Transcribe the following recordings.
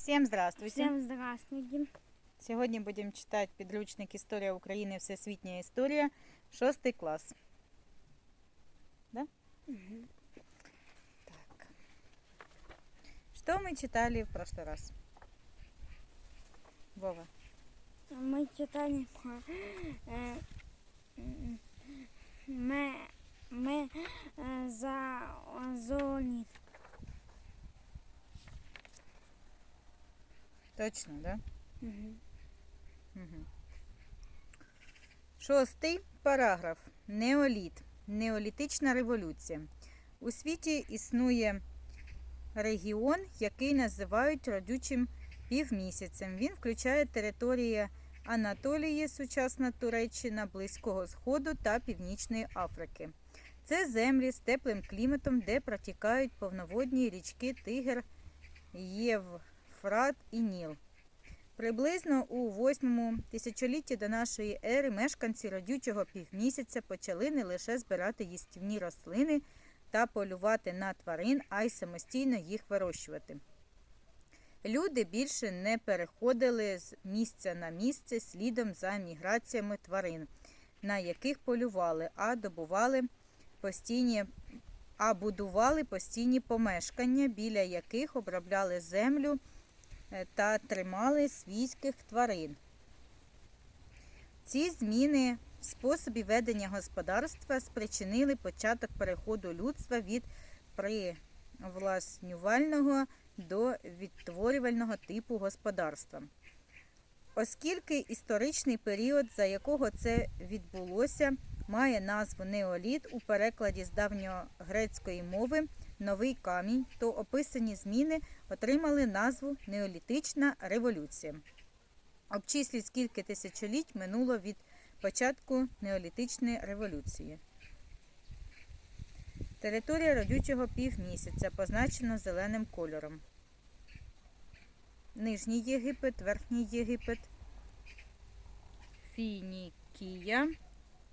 Всем здравствуйте! Всем здравствуйте. Сегодня будем читать подручник «История Украины. Всесвітня история», шостий класс. Да? Так. Что мы читали в прошлый раз? Вова. Мы читали про э, м, мы, мы э, за зоолит. Точно, да? Угу. Шостий параграф. Неоліт. Неолітична революція. У світі існує регіон, який називають родючим півмісяцем. Він включає території Анатолії, сучасна Туреччина, Близького Сходу та Північної Африки. Це землі з теплим кліматом, де протікають повноводні річки Тигр, Євфрат і Ніл. Приблизно у восьмому тисячолітті до нашої ери мешканці родючого півмісяця почали не лише збирати їстівні рослини та полювати на тварин, а й самостійно їх вирощувати. Люди більше не переходили з місця на місце слідом за міграціями тварин, на яких полювали, а добували постійні, а будували постійні помешкання, біля яких обробляли землю та тримали свійських тварин. Ці зміни в способі ведення господарства спричинили початок переходу людства від привласнювального до відтворювального типу господарства. Оскільки історичний період, за якого це відбулося, має назву неоліт у перекладі з давньогрецької мови новий камінь, то описані зміни отримали назву Неолітична революція. Обчисліть, скільки тисячоліть минуло від початку неолітичної революції. Територія родючого півмісяця позначена зеленим кольором. Нижній Єгипет, Верхній Єгипет, Фінікія,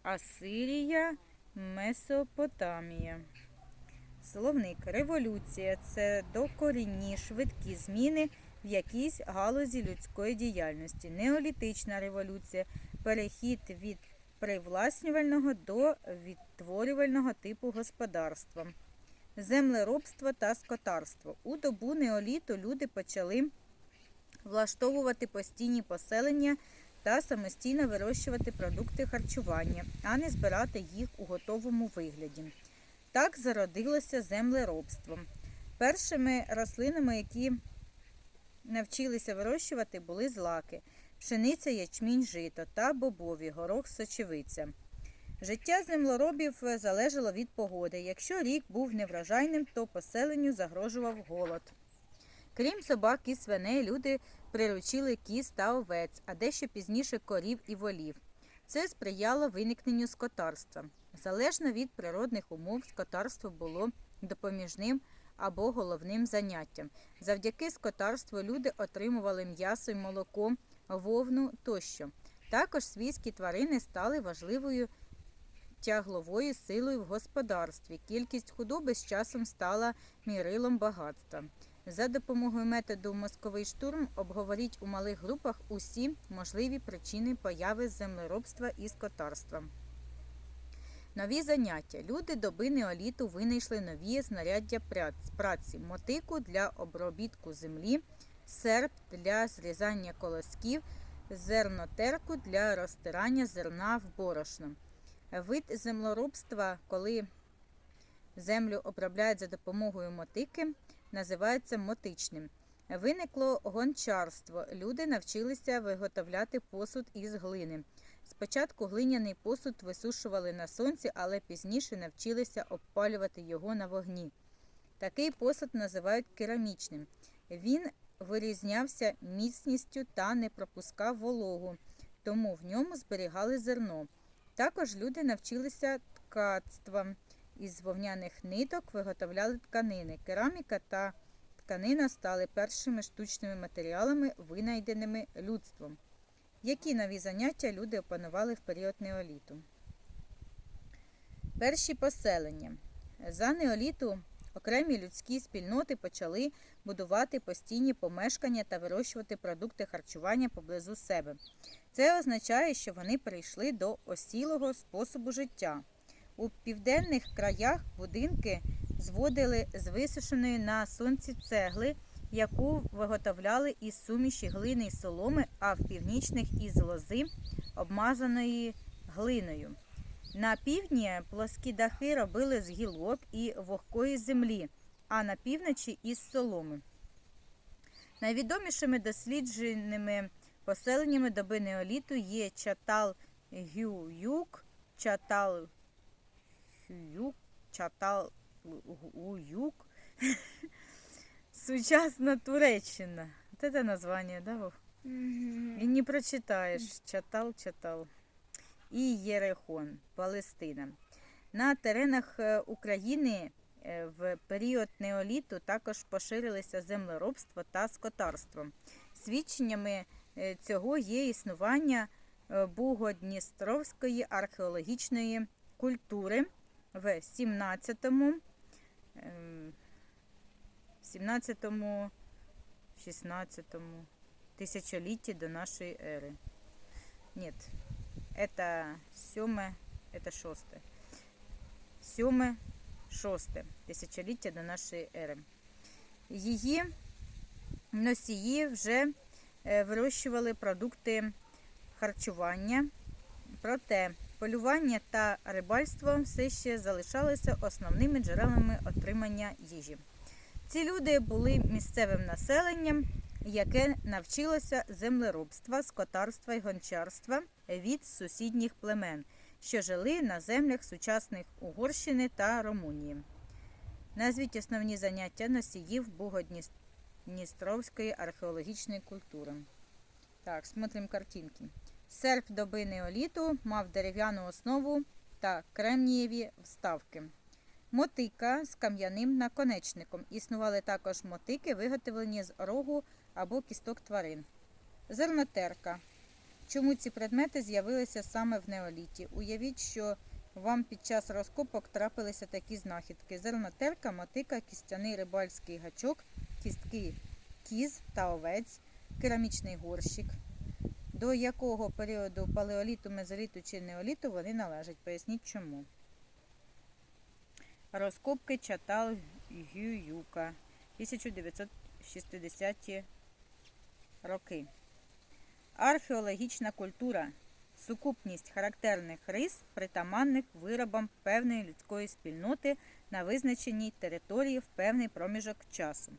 Асирія, Месопотамія. Словник революція це докорінні швидкі зміни в якійсь галузі людської діяльності. Неолітична революція перехід від привласнювального до відтворювального типу господарства. Землеробство та скотарство. У добу неоліту люди почали влаштовувати постійні поселення та самостійно вирощувати продукти харчування, а не збирати їх у готовому вигляді. Так зародилося землеробство. Першими рослинами, які навчилися вирощувати, були злаки, пшениця, ячмінь, жито та бобові, горох, сочевиця. Життя землеробів залежало від погоди. Якщо рік був неврожайним, то поселенню загрожував голод. Крім собак і свиней, люди приручили кіз та овець, а дещо пізніше корів і волів. Це сприяло виникненню скотарства. Залежно від природних умов, скотарство було допоміжним або головним заняттям. Завдяки скотарству люди отримували м'ясо й молоко, вовну тощо. Також свійські тварини стали важливою тягловою силою в господарстві. Кількість худоби з часом стала мірилом багатства. За допомогою методу мозковий штурм обговоріть у малих групах усі можливі причини появи землеробства і скотарства. Нові заняття. Люди доби неоліту винайшли нові знаряддя праці, мотику для обробітку землі, серп для зрізання колосків, зернотерку для розтирання зерна в борошно. Вид землеробства, коли землю обробляють за допомогою мотики, називається мотичним. Виникло гончарство. Люди навчилися виготовляти посуд із глини. Спочатку глиняний посуд висушували на сонці, але пізніше навчилися обпалювати його на вогні. Такий посуд називають керамічним. Він вирізнявся міцністю та не пропускав вологу, тому в ньому зберігали зерно. Також люди навчилися ткацтвам. Із вовняних ниток виготовляли тканини. Кераміка та тканина стали першими штучними матеріалами, винайденими людством. Які нові заняття люди опанували в період неоліту? Перші поселення. За неоліту окремі людські спільноти почали будувати постійні помешкання та вирощувати продукти харчування поблизу себе. Це означає, що вони перейшли до осілого способу життя. У південних краях будинки зводили з висушеної на сонці цегли, яку виготовляли із суміші глини й соломи, а в північних із лози, обмазаної глиною. На півдні плоскі дахи робили з гілок і вогкої землі, а на півночі із соломи. Найвідомішими дослідженими поселеннями доби неоліту є Чатал Гююк, Чатал Хююк, Чатал Гуюк, Сучасна Туреччина. Вот это название, да, Вов? Мгм. І не прочитаєш. Чатал, чатал. І Єрехон, Палестина. На теренах е, України е, в період неоліту також поширилися землеробство та скотарство. Свідченнями е, цього є існування Бугодністровської археологічної культури в 17 ем, 17 16 тысячелетии до нашей эры. Нет, это сьоме, это шосте. Сьоме, шосте тисячоліття до нашої ери. Її носії вже е, вирощували продукти харчування, проте полювання та рибальство все ще залишалися основними джерелами отримання їжі. Ці люди були місцевим населенням, яке навчилося землеробства, скотарства і гончарства від сусідніх племен, що жили на землях сучасних Угорщини та Румунії. Назвіть основні заняття носіїв Бугодністровської археологічної культури. Так, смотрим картинки. Серп доби неоліту мав дерев'яну основу та кремнієві вставки. Мотика з кам'яним наконечником. Існували також мотики, виготовлені з рогу або кісток тварин. Зернотерка. Чому ці предмети з'явилися саме в неоліті? Уявіть, що вам під час розкопок трапилися такі знахідки: зернотерка, мотика, кістяний рибальський гачок, кістки кіз та овець, керамічний горщик. До якого періоду палеоліту, мезоліту чи неоліту вони належать? Поясніть чому. Розкопки Чатал Гююка 1960-ті роки. Археологічна культура сукупність характерних рис, притаманних виробам певної людської спільноти на визначеній території в певний проміжок часу.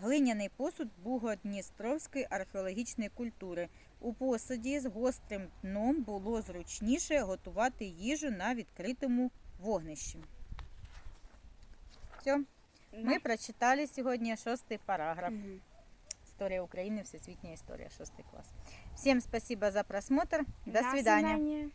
Глиняний посуд Бугодністровської археологічної культури. У посуді з гострим дном було зручніше готувати їжу на відкритому вогнищі. Все, ми прочитали сьогодні шостий параграф. Мгм. История Украины, всесвітня история, шостый класс. Всем спасибо за просмотр. До До свидания. свидания.